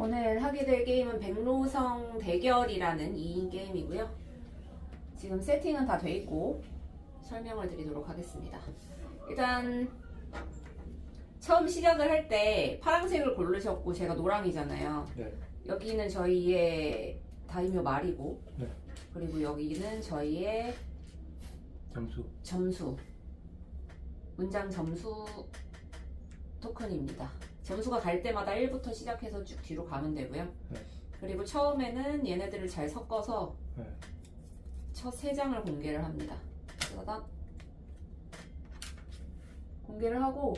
오늘 하게 될 게임은 백로성 대결이라는 2인 게임이고요. 지금 세팅은 다 돼 있고 설명을 드리도록 하겠습니다. 일단 처음 시작을 할 때 파란색을 고르셨고 제가 노랑이잖아요. 네. 여기는 저희의 다이묘 말이고 네. 그리고 여기는 저희의 점수. 점수 문장 점수 토큰입니다. 점수가 갈 때마다 1부터 시작해서 쭉 뒤로 가면 되고요. 네. 그리고 처음에는 얘네들을 잘 섞어서 네. 첫 세 장을 공개를 합니다. 그러다 공개를 하고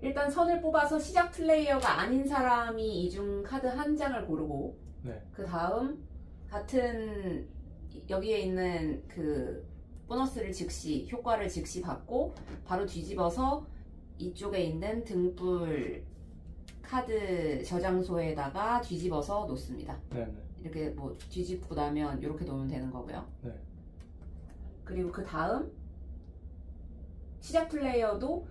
일단 선을 뽑아서 시작 플레이어가 아닌 사람이 이중 카드 한 장을 고르고 네. 그 다음 같은 여기에 있는 그 보너스를 즉시 효과를 즉시 받고 바로 뒤집어서 이쪽에 있는 등불 카드 저장소에다가 뒤집어서 놓습니다. 네. 네. 이렇게 뭐 뒤집고 나면 이렇게 놓으면 되는 거고요. 네. 그리고 그 다음 시작 플레이어도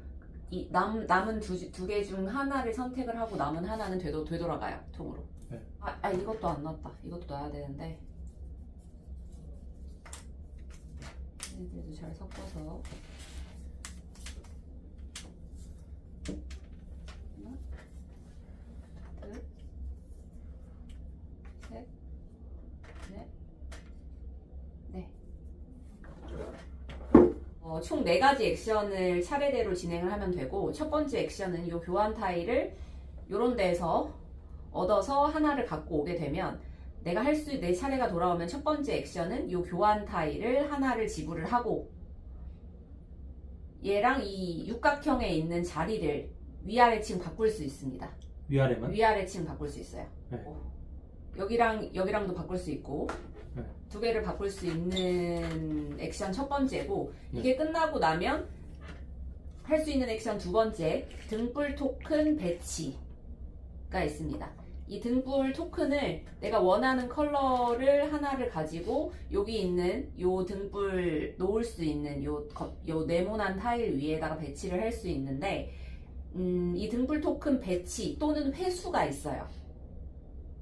이 남, 남은 두 개 중 하나를 선택을 하고 남은 하나는 되도, 되돌아가요 통으로. 네. 아, 아 이것도 안 넣었다. 이것도 넣어야 되는데. 얘들도 잘 섞어서. 하나, 둘, 셋, 넷, 네. 어, 총 4가지 액션을 차례대로 진행을 하면 되고 첫 번째 액션은 이 교환 타일을 요런 데서 얻어서 하나를 갖고 오게 되면 내가 할 수 내 차례가 돌아오면 첫 번째 액션은 이 교환 타일을 하나를 지불을 하고 얘랑 이 육각형에 있는 자리를 위아래 층 바꿀 수 있습니다. 위아래만? 위아래 층 바꿀 수 있어요. 네. 어. 여기랑 여기랑도 바꿀 수 있고 네. 두 개를 바꿀 수 있는 액션 첫 번째고 네. 이게 끝나고 나면 할 수 있는 액션 두 번째 등불 토큰 배치가 있습니다. 이 등불 토큰을 내가 원하는 컬러를 하나를 가지고 여기 있는 요 등불 놓을 수 있는 요, 거- 요 네모난 타일 위에다가 배치를 할 수 있는데 음, 이 등불 토큰 배치 또는 회수가 있어요.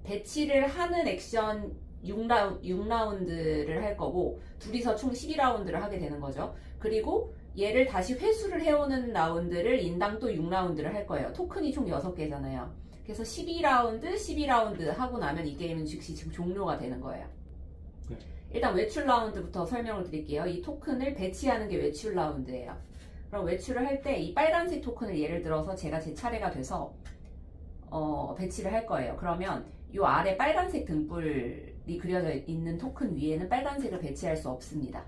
배치를 하는 액션 6라운, 6라운드를 할 거고 둘이서 총 12라운드를 하게 되는 거죠. 그리고 얘를 다시 회수를 해오는 라운드를 인당 또 6라운드를 할 거예요. 토큰이 총 6개잖아요. 그래서 12라운드, 12라운드 하고 나면 이 게임은 즉시 지금 종료가 되는 거예요. 네. 일단 외출 라운드부터 설명을 드릴게요. 이 토큰을 배치하는 게 외출 라운드예요. 그럼 외출을 할 때 이 빨간색 토큰을 예를 들어서 제가 제 차례가 돼서 어, 배치를 할 거예요. 그러면 이 아래 빨간색 등불이 그려져 있는 토큰 위에는 빨간색을 배치할 수 없습니다.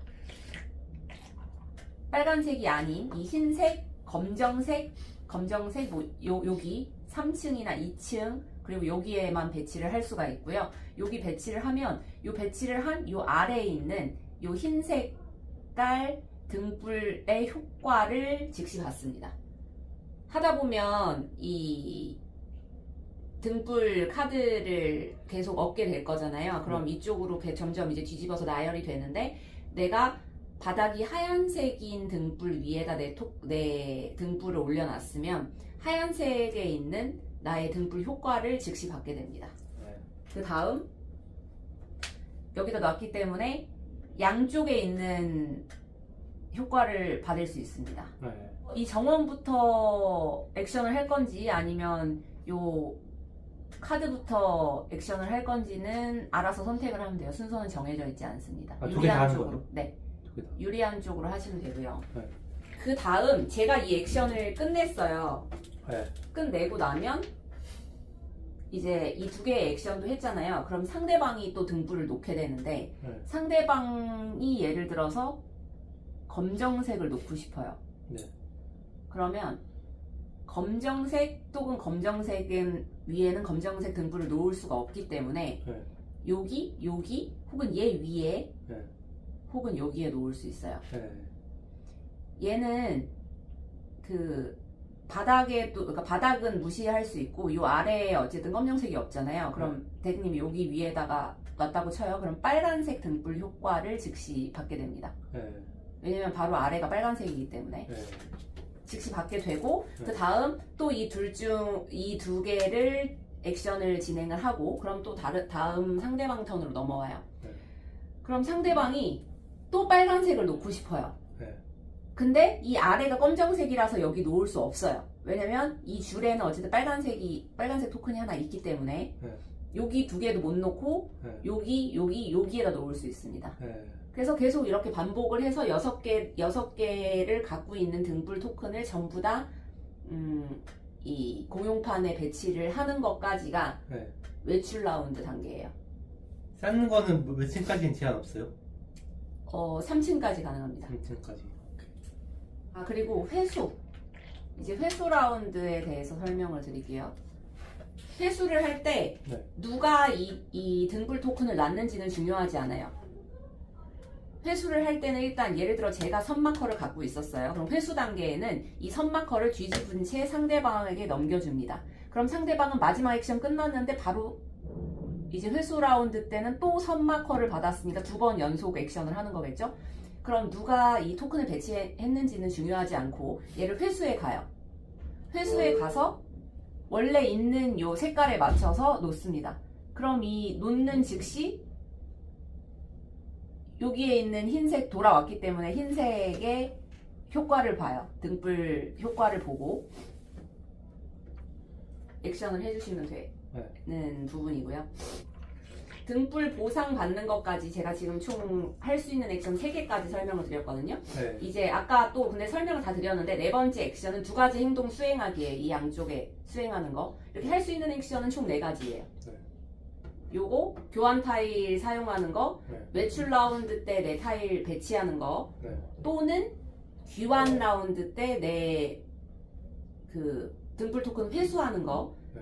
빨간색이 아닌 이 흰색, 검정색, 검정색 뭐 요, 여기 3층이나 2층 그리고 여기에만 배치를 할 수가 있고요. 여기 배치를 하면 요 배치를 한요 아래에 있는 요 흰색 깔 등불의 효과를 즉시 받습니다. 하다 보면 이 등불 카드를 계속 얻게 될 거잖아요. 그럼 이쪽으로 게- 점점 이제 뒤집어서 나열이 되는데 내가 바닥이 하얀색인 등불 위에다 내, 톡, 내 등불을 올려놨으면 하얀색에 있는 나의 등불 효과를 즉시 받게 됩니다. 네. 그 다음 여기다 놨기 때문에 양쪽에 있는 효과를 받을 수 있습니다. 네. 이 정원부터 액션을 할 건지 아니면 요 카드부터 액션을 할 건지는 알아서 선택을 하면 돼요. 순서는 정해져 있지 않습니다. 아, 하는 쪽으로. 네. 유리한 쪽으로 하시면 되고요. 네. 그 다음 제가 이 액션을 끝냈어요. 네. 끝내고 나면 이제 이 두 개의 액션도 했잖아요. 그럼 상대방이 또 등불을 놓게 되는데 네. 상대방이 예를 들어서 검정색을 놓고 싶어요. 네. 그러면 검정색 또는 검정색은 위에는 검정색 등불을 놓을 수가 없기 때문에 네. 여기, 여기 혹은 얘 위에 네. 혹은 여기에 놓을 수 있어요. 네. 얘는 그 바닥에 또 그러니까 바닥은 무시할 수 있고 요 아래에 어쨌든 검정색이 없잖아요. 그럼 대표님이 여기 위에다가 놨다고 쳐요. 그럼 빨간색 등불 효과를 즉시 받게 됩니다. 네. 왜냐면 바로 아래가 빨간색이기 때문에. 네. 즉시 받게 되고 네. 그 다음 또 이 둘 중 이 두 개를 액션을 진행을 하고 그럼 또 다른 다음 상대방 턴으로 넘어와요. 네. 그럼 상대방이 또 빨간색을 놓고 싶어요. 네. 근데 이 아래가 검정색이라서 여기 놓을 수 없어요. 왜냐면 이 줄에는 어쨌든 빨간색이 빨간색 토큰이 하나 있기 때문에 네. 여기 두 개도 못 놓고 네. 여기 여기 여기에다 놓을 수 있습니다. 네. 그래서 계속 이렇게 반복을 해서 여섯 개 여섯 개를 갖고 있는 등불 토큰을 전부 다 음, 이 공용판에 배치를 하는 것까지가 네. 외출 라운드 단계예요. 쌓는 거는 뭐몇 층까지는 제한 없어요? 어, 3층까지 가능합니다. 3층까지. 아 그리고 회수 이제 회수 라운드에 대해서 설명을 드릴게요. 회수를 할 때 네. 누가 이, 이 등불 토큰을 놨는지는 중요하지 않아요. 회수를 할 때는 일단 예를 들어 제가 선마커를 갖고 있었어요. 그럼 회수 단계에는 이 선마커를 뒤집은 채 상대방에게 넘겨줍니다. 그럼 상대방은 마지막 액션 끝났는데 바로 이제 회수 라운드 때는 또 선마커를 받았으니까 두 번 연속 액션을 하는 거겠죠? 그럼 누가 이 토큰을 배치했는지는 중요하지 않고 얘를 회수에 가요. 회수에 가서 원래 있는 요 색깔에 맞춰서 놓습니다. 그럼 이 놓는 즉시 여기에 있는 흰색 돌아왔기 때문에 흰색의 효과를 봐요. 등불 효과를 보고 액션을 해주시면 되는 부분이고요. 등불 보상 받는 것까지 제가 지금 총 할 수 있는 액션 3개까지 설명을 드렸거든요. 네. 이제 아까 또 근데 설명을 다 드렸는데 네 번째 액션은 두 가지 행동 수행하기에 이 양쪽에 수행하는 거 이렇게 할 수 있는 액션은 총 네 가지예요. 네. 요거 교환 타일 사용하는 거, 네. 외출 라운드 때 내 타일 배치하는 거, 네. 또는 귀환 라운드 때 내 그 등불 토큰 회수하는 거. 네.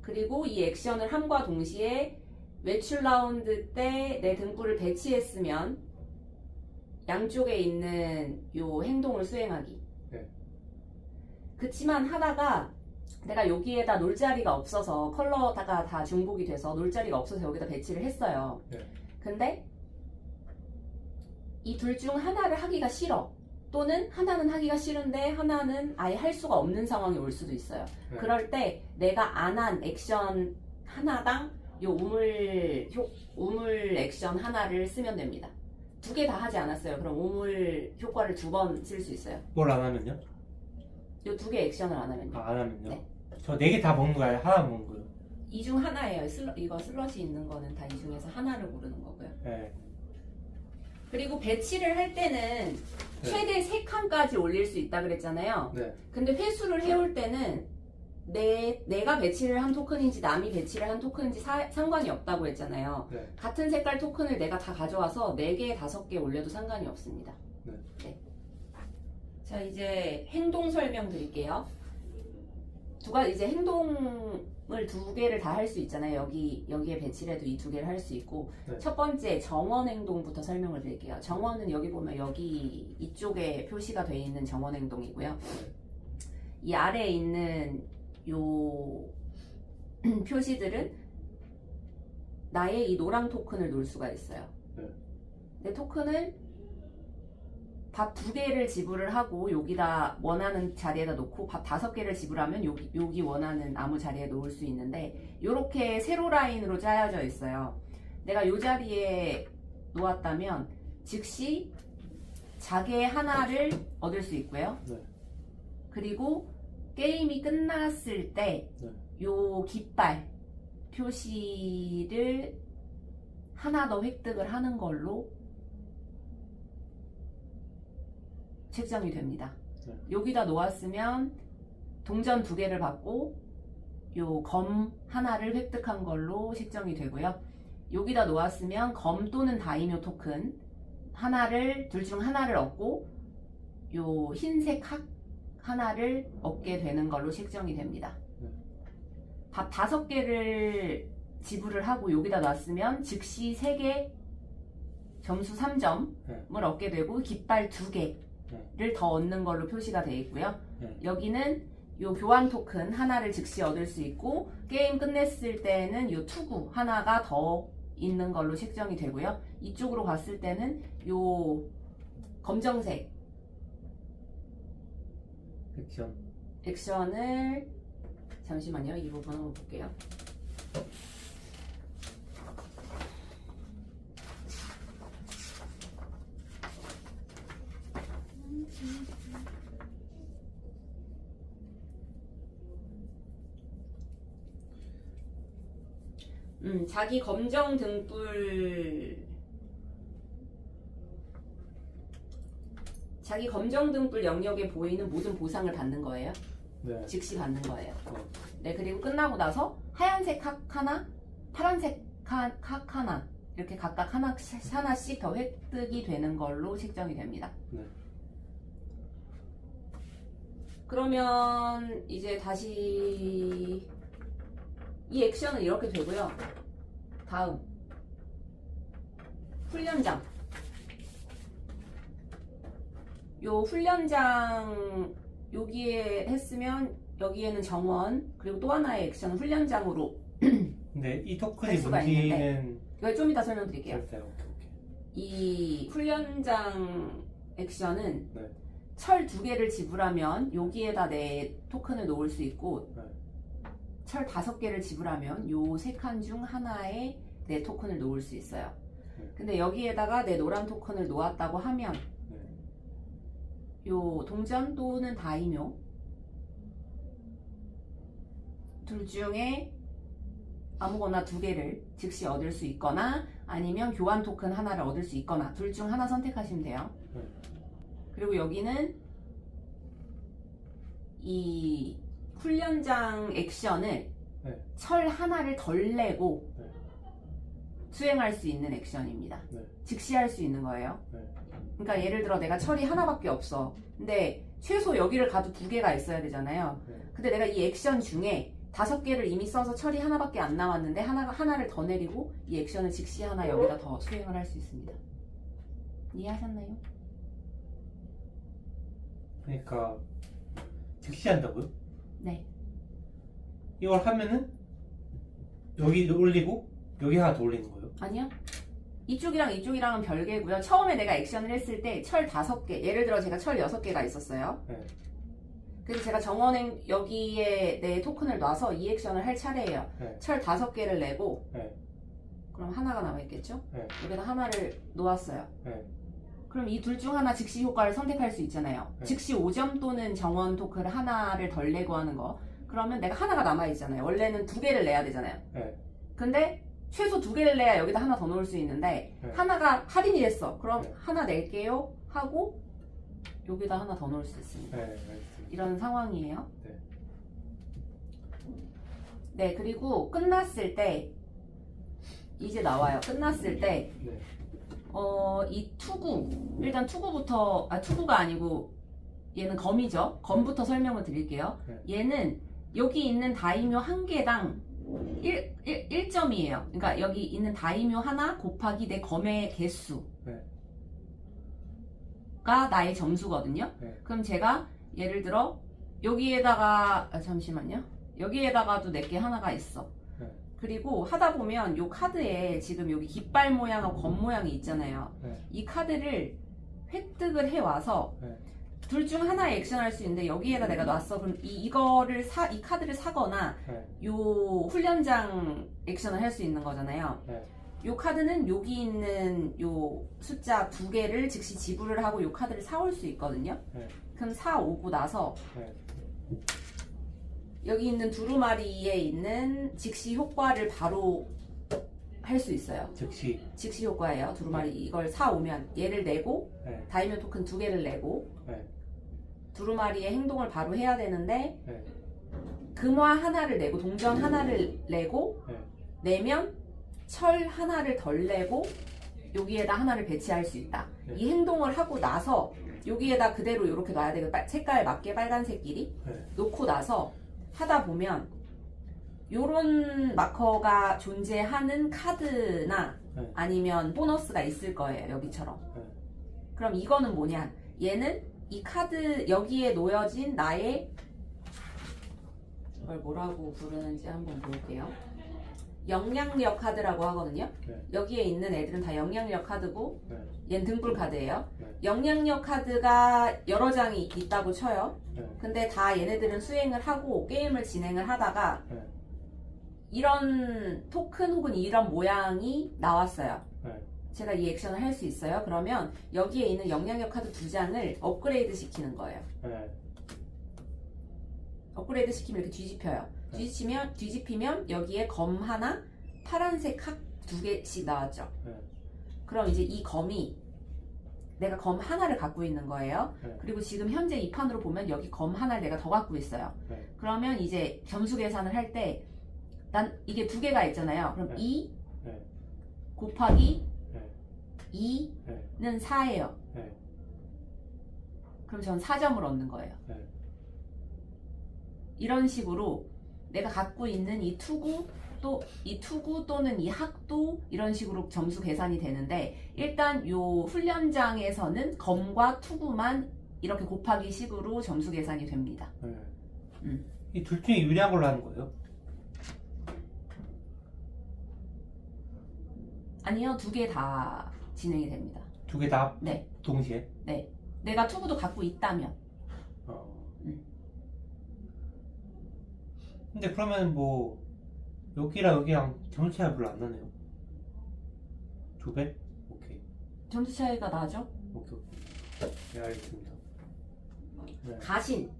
그리고 이 액션을 함과 동시에 외출 라운드 때 내 등불을 배치했으면 양쪽에 있는 요 행동을 수행하기. 네. 그치만 하다가 내가 여기에다 놀 자리가 없어서 컬러다가 다 중복이 돼서 놀 자리가 없어서 여기다 배치를 했어요. 네. 근데 이 둘 중 하나를 하기가 싫어. 또는 하나는 하기가 싫은데 하나는 아예 할 수가 없는 상황이 올 수도 있어요. 네. 그럴 때 내가 안 한 액션 하나당 요 우물 효, 우물 액션 하나를 쓰면 됩니다. 두 개 다 하지 않았어요. 그럼 우물 효과를 두 번 쓸 수 있어요. 뭘 안 하면요? 요 두 개 액션을 안 하면요. 아, 안 하면요? 네. 저 네 개 다 먹는 거예요? 하나 먹는 거예요? 이 중 하나예요. 슬러, 이거 슬럿이 있는 거는 다 이 중에서 하나를 고르는 거고요. 네. 그리고 배치를 할 때는 네. 최대 3칸까지 올릴 수 있다 그랬잖아요. 네. 근데 회수를 해올 때는 내, 내가 배치를 한 토큰인지 남이 배치를 한 토큰인지 사- 상관이 없다고 했잖아요. 네. 같은 색깔 토큰을 내가 다 가져와서 4개, 5개 올려도 상관이 없습니다. 네. 자, 이제 행동 설명 드릴게요. 두가 이제 행동을 두 개를 다 할 수 있잖아요. 여기 여기에 배치를 해도 이 두 개를 할 수 있고 네. 첫 번째 정원 행동부터 설명을 드릴게요. 정원은 여기 보면 여기 이쪽에 표시가 되어 있는 정원 행동이고요. 이 아래에 있는 요 표시들은 나의 이 노랑 토큰을 놓을 수가 있어요. 네. 내 토큰을 밥 두 개를 지불을 하고 여기다 원하는 자리에다 놓고 밥 다섯 개를 지불하면 여기 여기 원하는 아무 자리에 놓을 수 있는데 이렇게 세로 라인으로 짜여져 있어요. 내가 요 자리에 놓았다면 즉시 자개 하나를 얻을 수 있고요. 네. 그리고 게임이 끝났을 때 네. 요 깃발 표시를 하나 더 획득을 하는 걸로 책정이 됩니다. 네. 여기다 놓았으면 동전 두 개를 받고 요 검 하나를 획득한 걸로 책정이 되고요. 여기다 놓았으면 검 또는 다이묘 토큰 하나를 둘 중 하나를 얻고 요 흰색 학 하나를 얻게 되는 걸로 책정이 됩니다. 네. 밥 다섯 개를 지불을 하고 여기다 놨으면 즉시 세 개 점수 3점을 네. 얻게 되고 깃발 두 개를 더 얻는 걸로 표시가 되어 있고요. 네. 여기는 요 교환 토큰 하나를 즉시 얻을 수 있고 게임 끝냈을 때는 요 투구 하나가 더 있는 걸로 책정이 되고요. 이쪽으로 갔을 때는 요 검정색 액션. 액션을 잠시만요. 이 부분 한번 볼게요. 음, 자기 검정 등불 자기 검정 등불 영역에 보이는 모든 보상을 받는 거예요. 네. 즉시 받는 거예요. 어. 네, 그리고 끝나고 나서 하얀색 각 하나, 파란색 각, 각 하나, 이렇게 각각 하나, 하나씩 더 획득이 되는 걸로 책정이 됩니다. 네. 그러면 이제 다시 이 액션은 이렇게 되고요. 다음 훈련장. 요 훈련장 여기에 했으면 여기에는 정원 그리고 또 하나의 액션은 훈련장으로 근데 이 할 토큰이 수가 뭔지는 이걸 좀 이따 설명드릴게요. 절대 오케이 오케이. 이 훈련장 액션은 네. 철 두 개를 지불하면 여기에다 내 토큰을 놓을 수 있고 네. 철 다섯 개를 지불하면 요 세 칸 중 하나에 내 토큰을 놓을 수 있어요. 네. 근데 여기에다가 내 노란 토큰을 놓았다고 하면 네. 요 동전 또는 다이묘 둘 중에 아무거나 두 개를 즉시 얻을 수 있거나 아니면 교환 토큰 하나를 얻을 수 있거나 둘 중 하나 선택하시면 돼요. 네. 그리고 여기는 이 훈련장 액션을 네. 철 하나를 덜 내고 네. 수행할 수 있는 액션입니다. 네. 즉시 할 수 있는 거예요. 네. 그러니까 예를 들어 내가 철이 하나밖에 없어. 근데 최소 여기를 가도 두 개가 있어야 되잖아요. 네. 근데 내가 이 액션 중에 다섯 개를 이미 써서 철이 하나밖에 안 남았는데 하나가 하나를 더 내리고 이 액션을 즉시 하나 여기다 더 수행을 할 수 있습니다. 이해하셨나요? 그러니까 즉시 한다고요? 네. 이걸 하면은 여기 올리고 여기 하나 더 올리는 거예요? 아니요. 이쪽이랑 이쪽이랑은 별개고요. 처음에 내가 액션을 했을 때 철 다섯 개, 예를 들어 제가 철 여섯 개가 있었어요. 네. 그래서 제가 정원행 여기에 내 토큰을 놔서 이 액션을 할 차례예요. 네. 철 다섯 개를 내고 네. 그럼 하나가 남아 있겠죠? 네. 여기다 하나를 놓았어요. 네. 그럼 이 둘 중 하나 즉시 효과를 선택할 수 있잖아요. 네. 즉시 5점 또는 정원 토큰 하나를 덜 내고 하는 거. 그러면 내가 하나가 남아 있잖아요. 원래는 두 개를 내야 되잖아요. 네. 근데 최소 두 개를 내야 여기다 하나 더 놓을 수 있는데 네. 하나가 할인이 됐어. 그럼 네. 하나 낼게요 하고 여기다 하나 더 놓을 수 있습니다. 네. 알겠습니다. 이런 상황이에요. 네. 네, 그리고 끝났을 때 이제 나와요. 끝났을 때 네. 어, 이 투구 일단 투구부터 아 투구가 아니고 얘는 검이죠. 검부터 설명을 드릴게요. 네. 얘는 여기 있는 다이묘 한 개당 1, 1, 1점이에요. 그러니까 여기 있는 다이묘 하나 곱하기 내 검의 개수가 네. 나의 점수거든요. 네. 그럼 제가 예를 들어 여기에다가 아, 잠시만요. 여기에다가도 내게 하나가 있어. 네. 그리고 하다 보면 요 카드에 지금 여기 깃발 모양하고 검 모양이 있잖아요. 네. 이 카드를 획득을 해 와서 네. 둘 중 하나에 액션할 수 있는데 여기에다 내가 놨어. 그럼 이 이거를 사 이 카드를 사거나 네. 요 훈련장 액션을 할 수 있는 거잖아요. 네. 요 카드는 여기 있는 요 숫자 두 개를 즉시 지불을 하고 요 카드를 사올 수 있거든요. 네. 그럼 사 오고 나서 네. 여기 있는 두루마리에 있는 즉시 효과를 바로 할 수 있어요. 즉시. 즉시 효과예요. 두루마리 이걸 사 오면 얘를 내고 네. 다이묘 토큰 두 개를 내고 네. 두루마리의 행동을 바로 해야 되는데 네. 금화 하나를 내고 동전 하나를 내고 네. 내면 철 하나를 덜 내고 여기에다 하나를 배치할 수 있다. 네. 이 행동을 하고 나서 여기에다 그대로 이렇게 놔야 되고 빨- 색깔 맞게 빨간색끼리 네. 놓고 나서 하다 보면 요런 마커가 존재하는 카드나 네. 아니면 보너스가 있을 거예요. 여기처럼. 네. 그럼 이거는 뭐냐? 얘는 이 카드 여기에 놓여진 나의 이걸 뭐라고 부르는지 한번 볼게요. 영향력 카드라고 하거든요. 네. 여기에 있는 애들은 다 영향력 카드고 네. 얘는 등불 카드예요. 네. 영향력 카드가 여러 장이 있다고 쳐요. 네. 근데 다 얘네들은 수행을 하고 게임을 진행을 하다가 네. 이런 토큰 혹은 이런 모양이 나왔어요. 네. 제가 이 액션을 할 수 있어요. 그러면 여기에 있는 영향력 카드 두 장을 업그레이드 시키는 거예요. 네. 업그레이드 시키면 이렇게 뒤집혀요. 네. 뒤집히면, 뒤집히면 여기에 검 하나, 파란색 학 두 개씩 나왔죠. 네. 그럼 이제 이 검이 내가 검 하나를 갖고 있는 거예요. 네. 그리고 지금 현재 이 판으로 보면 여기 검 하나를 내가 더 갖고 있어요. 네. 그러면 이제 점수 계산을 할때 난 이게 두 개가 있잖아요. 그럼 네. 2 네. 곱하기 네. 2는 네. 4예요. 네. 그럼 전 4점을 얻는 거예요. 네. 이런 식으로 내가 갖고 있는 이 투구 또 이 투구 또는 이 학도 이런 식으로 점수 계산이 되는데 일단 요 훈련장에서는 검과 투구만 이렇게 곱하기 식으로 점수 계산이 됩니다. 네. 음. 이둘 중에 유리한 걸로 하는 거예요? 아니요, 두 개 다 진행이 됩니다. 두 개 다 네. 동시에? 내가 투구도 갖고 있다면 어. 음. 근데 그러면 뭐 여기랑 여기랑 점수 차이가 별로 안 나네요. 두 배? 오케이. 점수 차이가 나죠? 오케이. 오케이. 네, 알겠습니다. 네. 가신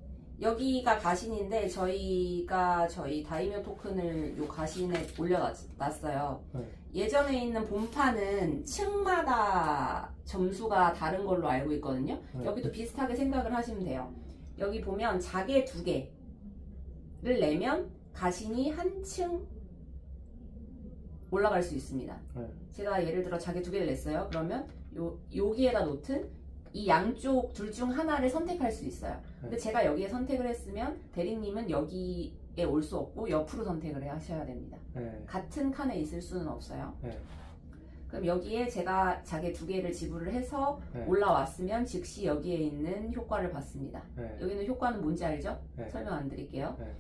여기가 가신인데 저희가 저희 다이묘 토큰을 요 가신에 올려놨어요. 네. 예전에 있는 본판은 층마다 점수가 다른 걸로 알고 있거든요. 네. 여기도 비슷하게 생각을 하시면 돼요. 여기 보면 자개 두 개를 내면 가신이 한 층 올라갈 수 있습니다. 네. 제가 예를 들어 자개 두 개를 냈어요. 그러면 요, 여기에다 놓든 이 양쪽 둘 중 하나를 선택할 수 있어요. 근데 네. 제가 여기에 선택을 했으면 대리님은 여기에 올 수 없고 옆으로 선택을 하셔야 됩니다. 네. 같은 칸에 있을 수는 없어요. 네. 그럼 여기에 제가 자개 두 개를 지불을 해서 네. 올라왔으면 즉시 여기에 있는 효과를 받습니다. 네. 여기는 효과는 뭔지 알죠? 네. 설명 안 드릴게요. 네.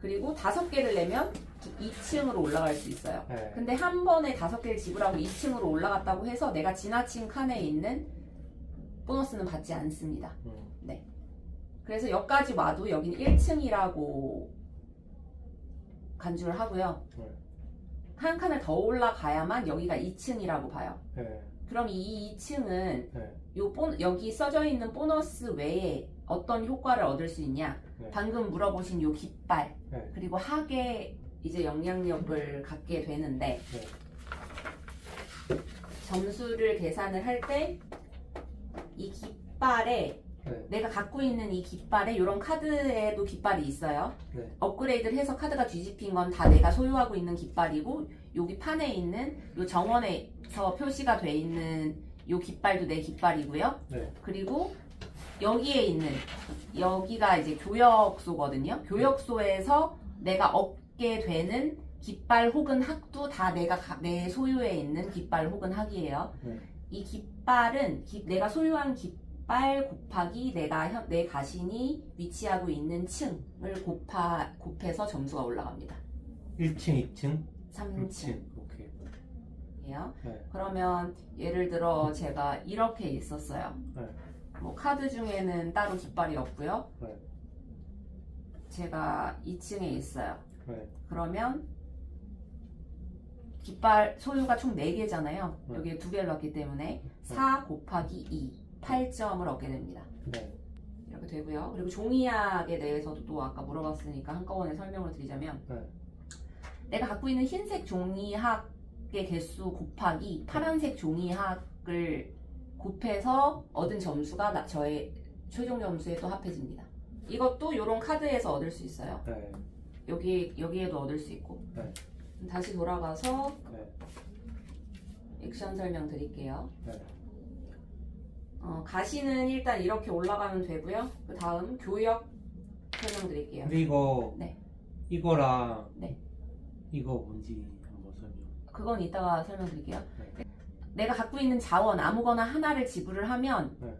그리고 다섯 개를 내면 2층으로 올라갈 수 있어요. 네. 근데 한 번에 다섯 개를 지불하고 2층으로 올라갔다고 해서 내가 지나친 칸에 있는 보너스는 받지 않습니다. 음. 그래서 여기까지 와도 여기는 1층이라고 간주를 하고요. 네. 한 칸을 더 올라가야만 여기가 2층이라고 봐요. 네. 그럼 이 2층은 네. 요 보, 여기 써져 있는 보너스 외에 어떤 효과를 얻을 수 있냐? 네. 방금 물어보신 요 깃발 네. 그리고 학에 이제 영향력을 갖게 되는데 네. 점수를 계산을 할때 이 깃발에 네. 내가 갖고 있는 이 깃발에 이런 카드에도 깃발이 있어요. 네. 업그레이드를 해서 카드가 뒤집힌 건 다 내가 소유하고 있는 깃발이고 여기 판에 있는 요 정원에서 표시가 돼 있는 요 깃발도 내 깃발이고요. 네. 그리고 여기에 있는 여기가 이제 교역소거든요. 교역소에서 내가 얻게 되는 깃발 혹은 학도 다 내가 가- 내 소유에 있는 깃발 혹은 학이에요. 네. 이 깃발은 기- 내가 소유한 깃발 곱하기 내가 현- 내 가신이 위치하고 있는 층을 곱하 곱해서 점수가 올라갑니다. 1층, 2층, 3층이에요. 6층. 오케이. 네. 그러면 예를 들어 제가 이렇게 있었어요. 네. 뭐 카드 중에는 따로 깃발이 없고요. 네. 제가 2층에 있어요. 네. 그러면 깃발 소유가 총 4개잖아요. 네. 여기에 두 개를 넣었기 때문에 4 곱하기 2, 8점을 얻게 됩니다. 네. 이렇게 되고요. 그리고 종이학에 대해서도 또 아까 물어봤으니까 한꺼번에 설명을 드리자면 네. 내가 갖고 있는 흰색 종이학의 개수 곱하기 파란색 종이학을 곱해서 얻은 점수가 나- 저의 최종 점수에 또 합해집니다. 이것도 이런 카드에서 얻을 수 있어요. 네. 여기 여기에도 얻을 수 있고. 네. 다시 돌아가서 네. 액션 설명 드릴게요. 네. 어, 가시는 일단 이렇게 올라가면 되고요. 그 다음 교역 설명 드릴게요. 근데 이거 네. 이거랑 네. 이거 뭔지 한번 설명. 그건 이따가 설명 드릴게요. 네. 내가 갖고 있는 자원 아무거나 하나를 지불을 하면 네.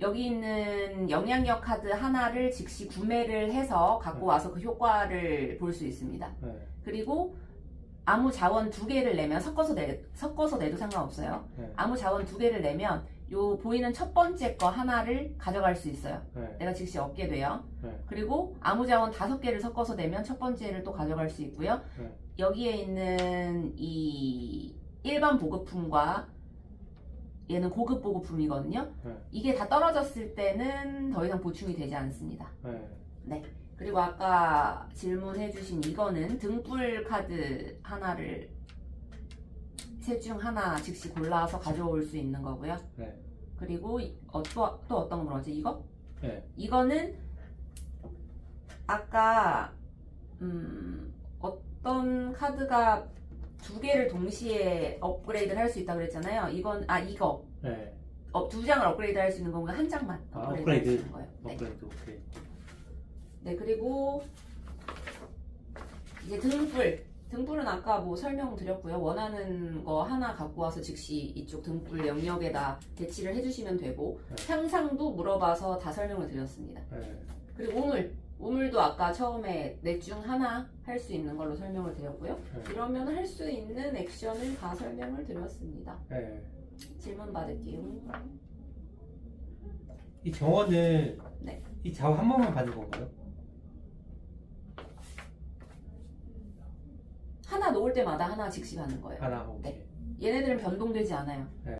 여기 있는 영향력 카드 하나를 즉시 구매를 해서 갖고 네. 와서 그 효과를 볼 수 있습니다. 네. 그리고 아무 자원 두 개를 내면 섞어서 내 섞어서 내도 상관없어요. 네. 아무 자원 두 개를 내면 요 보이는 첫 번째 거 하나를 가져갈 수 있어요. 네. 내가 즉시 얻게 돼요. 네. 그리고 아무 자원 다섯 개를 섞어서 내면 첫 번째를 또 가져갈 수 있고요. 네. 여기에 있는 이 일반 보급품과 얘는 고급 보급품이거든요. 네. 이게 다 떨어졌을 때는 더 이상 보충이 되지 않습니다. 네. 그리고 아까 질문해주신 이거는 등불 카드 하나를 셋 중 하나 즉시 골라서 가져올 수 있는 거고요. 네. 그리고 이- 어, 또, 또 어떤 거 물어봤지? 이거? 네. 이거는 아까 음, 어떤 카드가 두 개를 동시에 업그레이드를 할 수 있다고 그랬잖아요. 이건 아 이거 네. 어, 두 장을 업그레이드 할 수 있는 거면 한 장만 아, 업그레이드, 업그레이드. 할 수 있는 거예요. 네. 업그레이드 오케이. 네 그리고 이제 등불 등불은 아까 뭐 설명드렸고요. 원하는 거 하나 갖고 와서 즉시 이쪽 등불 영역에다 배치를 해주시면 되고 네. 향상도 물어봐서 다 설명을 드렸습니다. 네. 그리고 우물 우물도 아까 처음에 넷 중 하나 할 수 있는 걸로 설명을 드렸고요. 네. 이러면 할 수 있는 액션을 다 설명을 드렸습니다. 네. 질문 받을게요. 이 정원은 네. 이 자원 한 번만 받는 건가요? 하나 놓을 때마다 하나 즉시 받는 거예요. 하나 오케이. 얘네들은 변동되지 않아요.